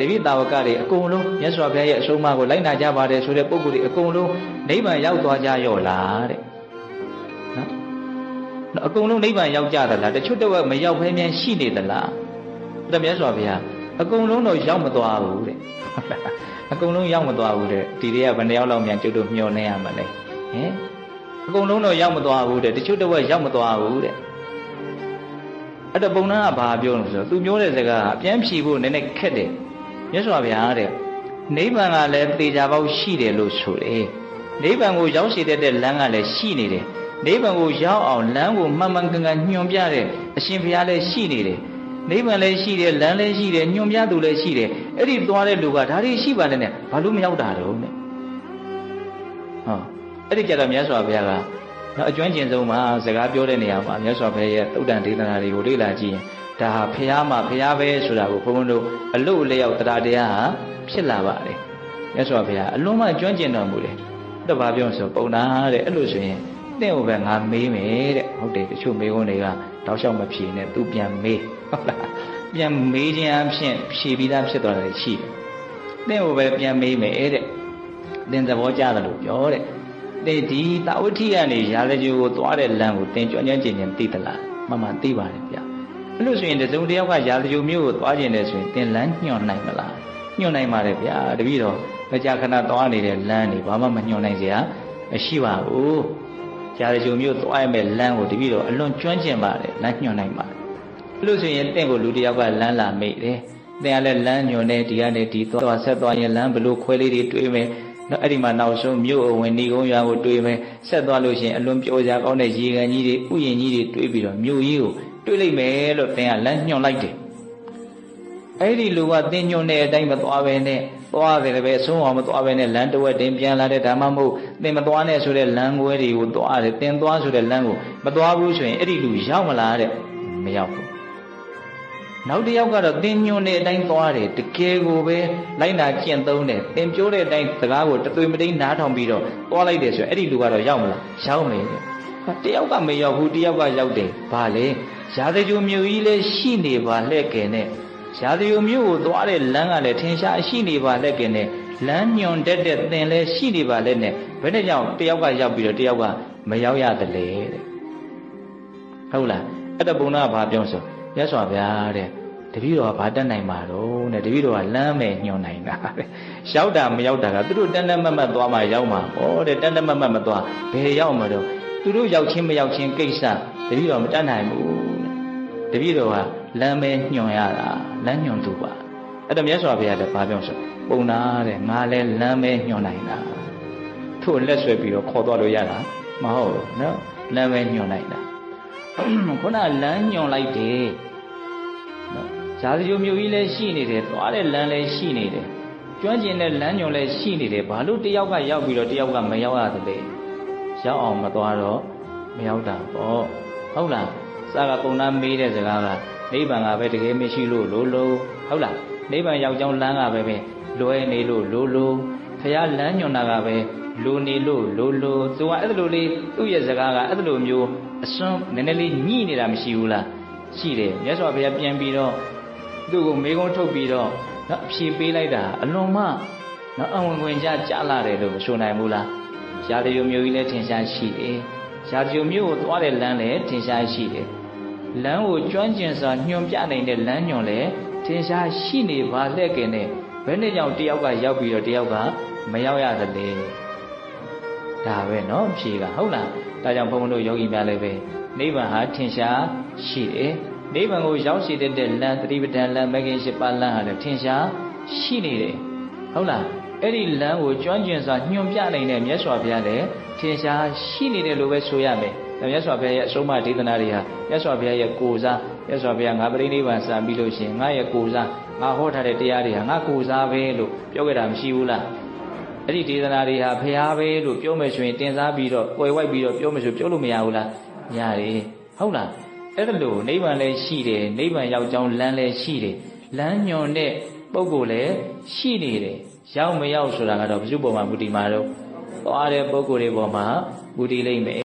တပိတာဝကတွေအကုန်လုံးမြတ်စွာဘုရားရဲ့အဆုံးအမကိုလိုက်နာကြပါတယ်ဆိုတဲ့ပုဂ္ဂိုလ်တွေအကုန်လုံးနိဗ္ဗာန်ရောက်သွားကြရော့လားတဲ့နော်အကုန်လုံးနိဗ္ဗာန်ရောက်ကြသလားတချို့တော့မရောက်ဘဲမြန်ရှိနေသလားဒါမြတ်စွာဘုရားအကုန်လုံးတော့ရောက်မသွားဘူးတဲ့အကုန်လုံးရောက်မသွားဘူးတဲ့ဒီတွေကဘယ်နှယောက်လောက်မြန်ကျွတ်တို့မျောနေရမှာလဲဟင်အကုန်လုံးတော့ရောက်မသွားဘူးတဲ့တချို့တော့ရောက်မသွားဘူးတဲ့အဲ့တော့ပုံနာကဘာပြောလို့ဆိုတော့သူပြောတဲ့စကားအပြန်ဖြေဖို့နည်းနည်းခက်တယ် မြတ်စွာဘုရားတဲ့နိဗ္ဗာန်ကလည်းသေချာပေါက်ရှိတယ်လို့ဆိုတယ်နိဗ္ဗာန်ကိုရောက်ရှိတဲ့လမ်းကလည်းရှိနေတယ်နိဗ္ဗာန်ကိုရောက်အောင်လမ်းကိုမှန်မှန်ကန်ကန်ညွှန်ပြတဲ့အရှင်ဘုရားလည်းရှိနေတယ်နိဗ္ဗာန်လည်းရှိတယ်လမ်းလည်းရှိတယ်ညွှန်ပြသူလည်းရှိတယ်အဲ့ဒီသွားတဲ့လူကဒါတွေရှိပါနဲ့ဘာလို့မရောက်တာတော့နဲ့ဟောအဲ့ဒီကြတော့မြတ်စွာဘုရားကနော်အကျွမ်းကျင်ဆုံးမှာစကားပြောတဲ့နေရာမှာမြတ်စွာဘုရားရဲ့သုတ္တန်ဒေသနာတွေကိုလေ့လာကြည့်ရင် ဒါဟာဖះမှာဖះပဲဆိုတာကိုဘုန်းဘုန်းတို့အလုတ်အလျောက်တရားတရားဟာဖြစ်လာပါတယ်မြတ်စွာဘုရားအလွန်မှကျွမ်းကျင်တော်မူတယ်တော့ဘာပြောဆိုပုံနာတဲ့အဲ့လိုဆိုရင်တင့်ဟိုပဲငါမေးမယ်တဲ့ဟုတ်တယ်တချို့မေးခွန်းတွေကတောက်လျှောက်မဖြေနဲ့သူပြန်မေးဟုတ်လားပြန်မေးခြင်းအဖြစ်ဖြေပြီးသားဖြစ်သွားတယ်ရှိတယ်တင့်ဟိုပဲပြန်မေးမယ်တဲ့သင်သဘောကျတယ်လို့ပြောတဲ့တဲ့ဒီတာဝဋ္ဌိကနေရာဇဂျူကိုသွားတဲ့လမ်းကိုသင်ကြွညံ့ကျင်ကျင်သိသလားမှန်မှန်သိပါတယ်ဗျ အဲ့လို့ဆိုရင်တစုံတယောက်ကရာဇဂျူမျိုးကိုသွားကျင်တယ်ဆိုရင်သင်လမ်းညွှန်နိုင်မလားညွှန်နိုင်ပါတယ်ဗျာတပည့်တော်မကြာခဏသွားနေတဲ့လမ်းတွေဘာမှမညွှန်နိုင်စရာမရှိပါဘူးရာဇဂျူမျိုးသွားရမယ့်လမ်းကိုတပည့်တော်အလွန်ကျွမ်းကျင်ပါတယ်လမ်းညွှန်နိုင်ပါတယ်အဲ့လို့ဆိုရင်တင့်ကိုလူတယောက်ကလမ်းလာမိတ်တယ်သင်ကလည်းလမ်းညွှန်နေဒီကနေဒီသွားဆက်သွားရင်လမ်းဘလို့ခွဲလေးတွေတွေးမယ်နော်အဲ့ဒီမှာနောက်ဆုံးမြို့အဝင်ဏီကုန်းရွာကိုတွေးမယ်ဆက်သွားလို့ရှိရင်အလွန်ပျော်စရာကောင်းတဲ့ရေကန်ကြီးတွေဥယျာဉ်ကြီးတွေတွေးပြီးတော့မြို့ကြီးကို တွေးလိုက်မယ်လို့သင်ကလမ်းညွှန်လိုက်တယ်အဲ့ဒီလူကသင်ညွှန်တဲ့အတိုင်းမသွားပဲနဲ့သွားတယ်ပဲဆုံးအောင်မသွားပဲနဲ့လမ်းတစ်ဝက်တင်ပြန်လာတဲ့ဓမ္မမဟုတ်သင်မသွားနဲ့ဆိုတဲ့လမ်းခွဲတွေကိုသွားတယ်သင်သွားဆိုတဲ့လမ်းကိုမသွားဘူးဆိုရင်အဲ့ဒီလူရောက်မလားတဲ့မရောက်ဘူးနောက်တစ်ယောက်ကတော့သင်ညွန်တဲ့အတိုင်းသွားတယ်တကယ်ကိုပဲလိုက်နာကျင့်သုံးတယ်သင်ပြောတဲ့အတိုင်းစကားကိုတသွေးမတိန်နားထောင်ပြီးတော့သွားလိုက်တယ်ဆိုရင်အဲ့ဒီလူကတော့ရောက်မလားရောက်မယ်တဲ့တယောက်ကမရောက်ဘူးတယောက်ကရောက်တယ်ဘာလဲ ရာဇဂိုမြို့ကြီးလည်းရှိနေပါလှဲ့ကယ်နဲ့ရာဇဂိုမြို့ကိုသွားတဲ့လမ်းကလည်းထင်ရှားရှိနေပါလှဲ့ကယ်နဲ့လမ်းညွန်တတ်တဲ့သင်လည်းရှိနေပါလဲနဲ့ဘယ်နဲ့ကြောင့်တယောက်ကရောက်ပြီးတော့တယောက်ကမရောက်ရသလဲတဲ့ဟုတ်လားအဲ့တပုံနာဘာပြောဆိုမြတ်စွာဘုရားတဲ့တပည့်တော်ကဘာတက်နိုင်မှာတော့တဲ့တပည့်တော်ကလမ်းမဲ့ညွှန်နိုင်တာတဲ့ရောက်တာမရောက်တာကသူတို့တန်တန်မတ်မတ်သွားမှရောက်မှာဩတဲ့တန်တန်မတ်မတ်မသွားဘယ်ရောက်မှာတော့သူတို့ရောက်ချင်းမရောက်ချင်းကိစ္စတပည့်တော်မတတ်နိုင်ဘူး တပည့်တော်ကလမ်းမဲ့ညွှန်ရတာလမ်းညွှန်သူပါအဲ့တော့မြတ်စွာဘုရားလည်းဘာပြောဆိုပုံနာတဲ့ငါလဲလမ်းမဲ့ညွှန်နိုင်တာထို့လက်ဆွဲပြီးတော့ခေါ်သွားလို့ရတာမဟုတ်ဘူးနော်လမ်းမဲ့ညွှန်နိုင်တာခုနလမ်းညွှန်လိုက်တယ်နော်ဇာတိယမျိုးကြီးလည်းရှိနေတယ်သွားတဲ့လမ်းလည်းရှိနေတယ်ကျွမ်းကျင်တဲ့လမ်းညွှန်လည်းရှိနေတယ်ဘာလို့တယောက်ကရောက်ပြီးတော့တယောက်ကမရောက်ရသလဲရောက်အောင်မသွားတော့မရောက်တာပေါ့ဟုတ်လား စာကပုံနာမေးတဲ့စကားကနိဗ္ဗာန်ကပဲတကယ်မရှိလို့လို့လို့ဟုတ်လားနိဗ္ဗာန်ရောက်ကြောင်းလမ်းကပဲပဲလွယ်နေလို့လို့လို့ဖះလမ်းညွှန်တာကပဲလိုနေလို့လိုလိုသူကအဲ့လိုလေးသူ့ရဲ့စကားကအဲ့လိုမျိုးအစွန်းနည်းနည်းလေးညှိနေတာမရှိဘူးလားရှိတယ်မြတ်စွာဘုရားပြန်ပြီးတော့သူ့ကိုမေကုန်းထုတ်ပြီးတော့နော်အဖြေပေးလိုက်တာအလွန်မှနော်အဝင်ဝင်ကြကြလာတယ်လို့မဆိုနိုင်ဘူးလားရာဇယုံမျိုးကြီးလည်းထင်ရှားရှိတယ်ရာဇယုံမျိုးကိုသွားတဲ့လမ်းလည်းထင်ရှားရှိတယ် လမ်းကိုကျွမ်းကျင်စွာညွှန်ပြနိုင်တဲ့လမ်းညွှန်လည်းထင်ရှားရှိနေပါလက်ကင်နဲ့ဘယ်နဲ့ကြောင့်တယောက်ကရောက်ပြီးတော့တယောက်ကမရောက်ရသလဲဒါပဲเนาะဖြေကဟုတ်လားဒါကြောင့်ဘုန်းဘုန်းတို့ယောဂီများလည်းပဲနိဗ္ဗာန်ဟာထင်ရှားရှိတယ်နိဗ္ဗာန်ကိုရောက်ရှိတဲ့လမ်းသတိပဋ္ဌာန်လမ်းမဂ္ဂင်၈ပါးလမ်းဟာလည်းထင်ရှားရှိနေတယ်ဟုတ်လားအဲ့ဒီလမ်းကိုကျွမ်းကျင်စွာညွှန်ပြနိုင်တဲ့မြတ်စွာဘုရားလည်းထင်ရှားရှိနေတယ်လို့ပဲဆိုရမယ်။ မြတ်စွာဘုရားရဲ့အဆုံးအမဒေသနာတွေဟာမြတ်စွာဘုရားရဲ့ကိုယ်စားမြတ်စွာဘုရားငါပရိနိဗ္ဗာန်စံပြီးလို့ရှိရင်ငါရဲ့ကိုယ်စားငါဟောထားတဲ့တရားတွေဟာငါကိုယ်စားပဲလို့ပြောခဲ့တာမရှိဘူးလား။အဲ့ဒီဒေသနာတွေဟာဘုရားပဲလို့ပြောမယ်ဆိုရင်တင်စားပြီးတော့ကွယ်ဝိုက်ပြီးတော့ပြောမယ်ဆိုပြောလို့မရဘူးလား။ရတယ်။ဟုတ်လား။အဲ့ဒါလို့နိဗ္ဗာန်လည်းရှိတယ်နိဗ္ဗာန်ရောက်ကြောင်းလမ်းလည်းရှိတယ်လမ်းညွန်တဲ့ပုဂ္ဂိုလ်လည်းရှိနေတယ်ရောက်မရောက်ဆိုတာကတော့ဘုစုပေါ်မှာမူတည်မှာတော့သွားတဲ့ပုဂ္ဂိုလ်တွေပေါ်မှာမူတည်လိမ့်မယ်